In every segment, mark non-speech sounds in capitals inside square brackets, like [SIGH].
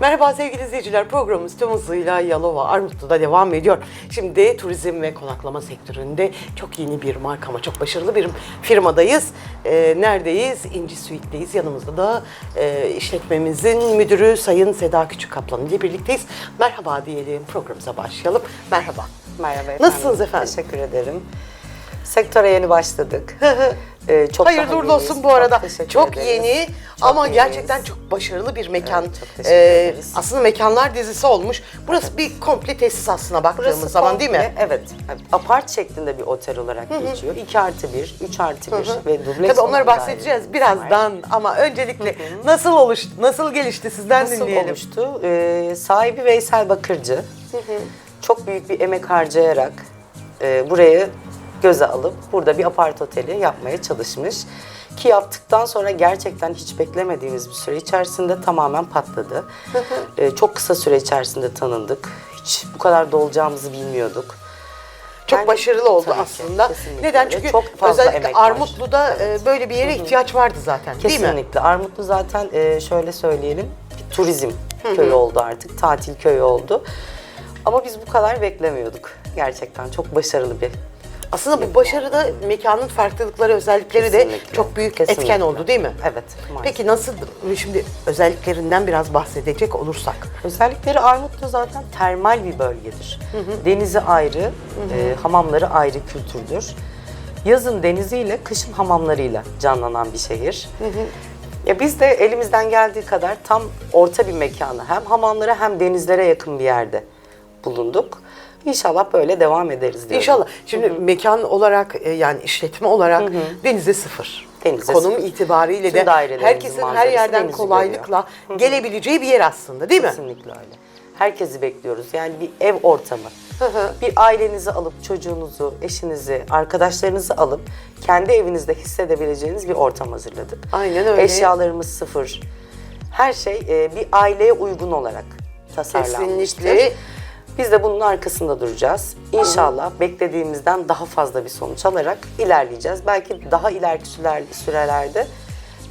Merhaba sevgili izleyiciler. Programımız tüm hızıyla Yalova Armutlu'da devam ediyor. Şimdi turizm ve konaklama sektöründe çok yeni bir marka ama çok başarılı bir firmadayız. Ee, neredeyiz? İnci Suite'deyiz. Yanımızda da e, işletmemizin müdürü Sayın Seda Küçük Kaplan ile birlikteyiz. Merhaba diyelim. Programımıza başlayalım. Merhaba. Merhaba efendim. Nasılsınız efendim? Teşekkür ederim. Sektöre yeni başladık. [LAUGHS] Ee, çok Hayırlı uğurlu olsun bu arada. Çok, Çok yeni Çok ama yeniyiz. gerçekten çok başarılı bir mekan. Evet, çok teşekkür Ee, ederiz. aslında mekanlar dizisi olmuş. Burası bir komple tesis aslına baktığımız Burası zaman değil mi? komple, Evet. Apart şeklinde bir otel olarak geçiyor. 2 artı 1, 3 artı 1 ve dubleks Tabii onları bahsedeceğiz birazdan ama öncelikle nasıl oluştu, nasıl gelişti sizden. Nasıl dinleyelim. oluştu? Ee, sahibi Veysel Bakırcı. Çok büyük bir emek harcayarak e, burayı göze alıp burada bir apart oteli yapmaya çalışmış. Ki yaptıktan sonra gerçekten hiç beklemediğimiz bir süre içerisinde tamamen patladı. Ee, çok kısa süre içerisinde tanındık. Hiç bu kadar dolacağımızı bilmiyorduk. Çok Yani başarılı oldu ki, aslında. kesinlikle Neden? öyle. Çünkü Çok fazla özellikle. Armutlu'da e, böyle bir yere ihtiyaç vardı zaten değil mi? Kesinlikle. Armutlu zaten e, şöyle söyleyelim bir turizm köyü oldu artık. Tatil köyü oldu. Ama biz bu kadar beklemiyorduk. Gerçekten çok başarılı bir. Aslında bu başarıda mekanın farklılıkları, özellikleri de Kesinlikle. çok büyük Kesinlikle. etken oldu değil mi? Evet. maalesef. Peki nasıl şimdi özelliklerinden biraz bahsedecek olursak? Özellikleri Armutlu zaten termal bir bölgedir. Denizi ayrı, e, hamamları ayrı kültürdür. Yazın deniziyle, kışın hamamlarıyla canlanan bir şehir. Ya biz de elimizden geldiği kadar tam orta bir mekanı hem hamamlara hem denizlere yakın bir yerde bulunduk. İnşallah böyle devam ederiz diyorum. İnşallah. Şimdi mekan olarak e, yani işletme olarak denize sıfır. Denize Konum sıfır. itibariyle Tüm de herkesin her yerden kolaylıkla gelebileceği bir yer aslında değil mi? Kesinlikle öyle. Herkesi bekliyoruz. Yani bir ev ortamı. bir ailenizi alıp çocuğunuzu, eşinizi, arkadaşlarınızı alıp kendi evinizde hissedebileceğiniz bir ortam hazırladık. Aynen öyle. Eşyalarımız sıfır. Her şey e, bir aileye uygun olarak tasarlanmıştır. Kesinlikle. Biz de bunun arkasında duracağız. İnşallah beklediğimizden daha fazla bir sonuç alarak ilerleyeceğiz. Belki daha ileriki sürelerde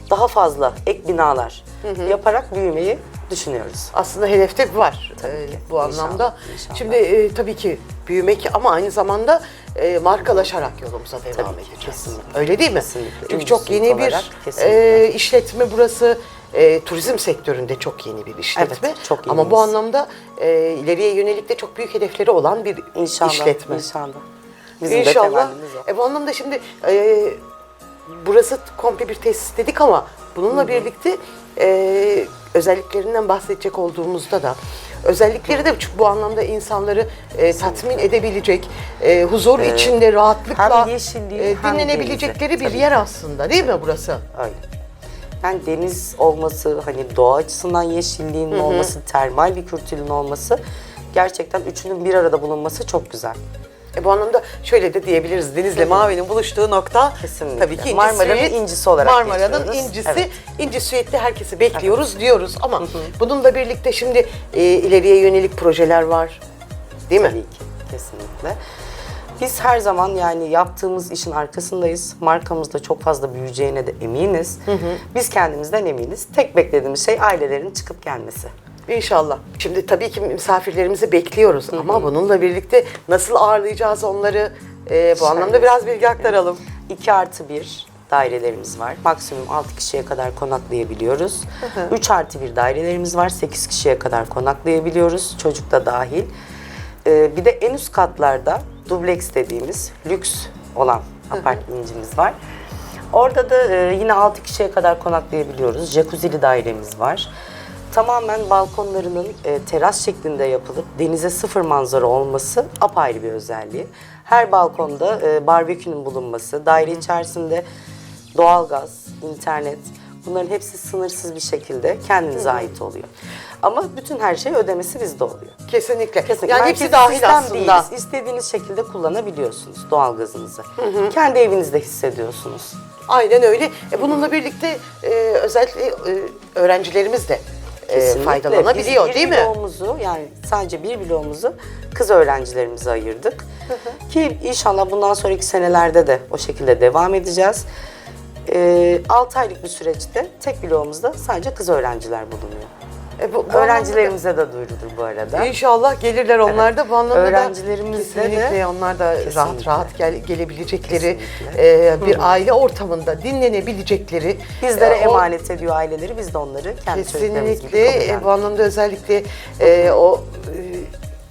daha fazla ek binalar yaparak büyümeyi düşünüyoruz. Aslında hedefte var e, bu İnşallah, anlamda. inşallah. Şimdi e, tabii ki büyümek ama aynı zamanda e, markalaşarak yolumuza devam Tabii ki, edeceğiz. kesinlikle. Öyle değil mi? Kesinlikle. Çünkü çok yeni bir olarak kesinlikle. e, işletme burası. E, turizm sektöründe çok yeni bir işletme. Evet, çok Ama bu yeniyiz. anlamda e, ileriye yönelik de çok büyük hedefleri olan bir İnşallah. işletme. İnşallah. Bizim de İnşallah. o. E, bu anlamda şimdi e, burası komple bir tesis dedik ama bununla birlikte e, özelliklerinden bahsedecek olduğumuzda da özellikleri de bu anlamda insanları e, tatmin edebilecek, e, huzur içinde rahatlıkla hem yeşilliği, e, hem dinlenebilecekleri denizi. bir yer aslında değil mi burası? Öyle. Yani deniz olması, hani doğa açısından yeşilliğin olması, termal bir kültürün olması gerçekten üçünün bir arada bulunması çok güzel. E, bu anlamda şöyle de diyebiliriz. Denizle Mavi'nin buluştuğu nokta Kesinlikle. tabii ki Marmara'nın incisi olarak Marmara'nın incisi. Evet. İnci Suite'de herkesi bekliyoruz diyoruz ama bununla birlikte şimdi e, ileriye yönelik projeler var. Değil mi? Tabii ki, kesinlikle. Biz her zaman yani yaptığımız işin arkasındayız. Markamızda çok fazla büyüyeceğine de eminiz. Biz kendimizden eminiz. Tek beklediğimiz şey ailelerin çıkıp gelmesi. İnşallah. Şimdi tabii ki misafirlerimizi bekliyoruz ama bununla birlikte nasıl ağırlayacağız onları e, bu anlamda biraz bilgi aktaralım. 2 artı 1 dairelerimiz var. Maksimum 6 kişiye kadar konaklayabiliyoruz. 3 artı 1 dairelerimiz var. 8 kişiye kadar konaklayabiliyoruz. Çocuk da dahil. Ee, bir de en üst katlarda dubleks dediğimiz lüks olan apartmancımız var. Orada da e, yine 6 kişiye kadar konaklayabiliyoruz. Jacuzzi'li dairemiz var. Tamamen balkonlarının e, teras şeklinde yapılıp denize sıfır manzara olması apayrı bir özelliği. Her balkonda e, barbekünün bulunması, daire içerisinde doğalgaz, internet bunların hepsi sınırsız bir şekilde kendinize ait oluyor. Ama bütün her şey ödemesi bizde oluyor. Kesinlikle. Kesinlikle. Yani Merkezi hepsi dahil sistem aslında. değiliz. İstediğiniz şekilde kullanabiliyorsunuz doğalgazınızı. Kendi evinizde hissediyorsunuz. Aynen öyle. E, bununla birlikte e, özellikle e, öğrencilerimiz de e, Kesinlikle. faydalanabiliyor Biz değil bir mi? bloğumuzu yani sadece bir bloğumuzu kız öğrencilerimize ayırdık. Ki inşallah bundan sonraki senelerde de o şekilde devam edeceğiz. Ee, 6 aylık bir süreçte tek bloğumuzda sadece kız öğrenciler bulunuyor. E, bu- bu Öğrencilerimize de duyurulur bu arada. İnşallah gelirler onlar da bu anlamda Öğrencilerimiz da de- kesinlikle onlar da rahat Kesinlikle. rahat gel, gelebilecekleri Kesinlikle. e, bir aile ortamında dinlenebilecekleri Bizlere e, o- emanet ediyor aileleri, biz de onları kendi çocuklarımız gibi Kesinlikle kabullendik. e, bu anlamda özellikle e, o e,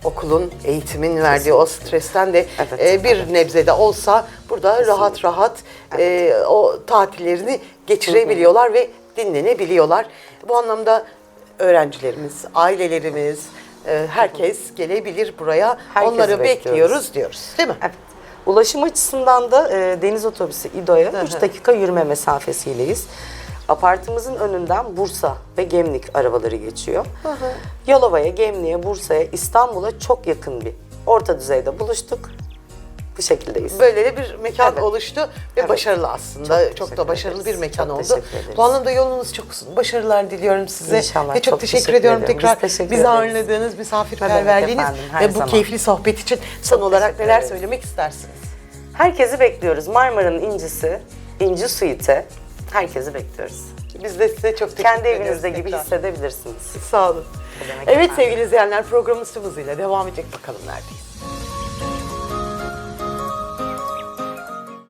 okulun, eğitimin verdiği o stresten de Evet, e, bir evet. nebze de olsa burada rahat rahat e, o tatillerini geçirebiliyorlar ve dinlenebiliyorlar. Bu anlamda öğrencilerimiz, ailelerimiz, e, herkes gelebilir buraya. Herkesi Onları bekliyoruz. bekliyoruz diyoruz. Değil mi? Evet. Ulaşım açısından da e, deniz otobüsü İdo'ya 3 dakika yürüme mesafesiyleyiz. Apartımızın önünden Bursa ve Gemlik arabaları geçiyor. Yalova'ya, Gemlik'e, Bursa'ya, İstanbul'a çok yakın bir orta düzeyde buluştuk. Bu şekildeyiz. Böyle de bir mekan Evet. oluştu ve Evet. başarılı aslında. Çok, teşekkür da başarılı ederiz. bir mekan Çok oldu. Bu anlamda yolunuz çok uzun. Başarılar diliyorum size. İnşallah. Ve çok, Çok teşekkür, teşekkür ediyorum tekrar Biz teşekkür bizi ederiz. ağırladığınız misafirperverliğiniz ve bu zaman. keyifli sohbet için son olarak teşekkür neler ederiz. söylemek istersiniz? Herkesi bekliyoruz. Marmara'nın incisi, İnci Suite. Herkesi bekliyoruz. Biz de size çok teşekkür Kendi evinizde gibi tekrar. hissedebilirsiniz. Sağ olun. Evet efendim. sevgili izleyenler programımız tüm hızıyla devam edecek. Bakalım neredeyiz.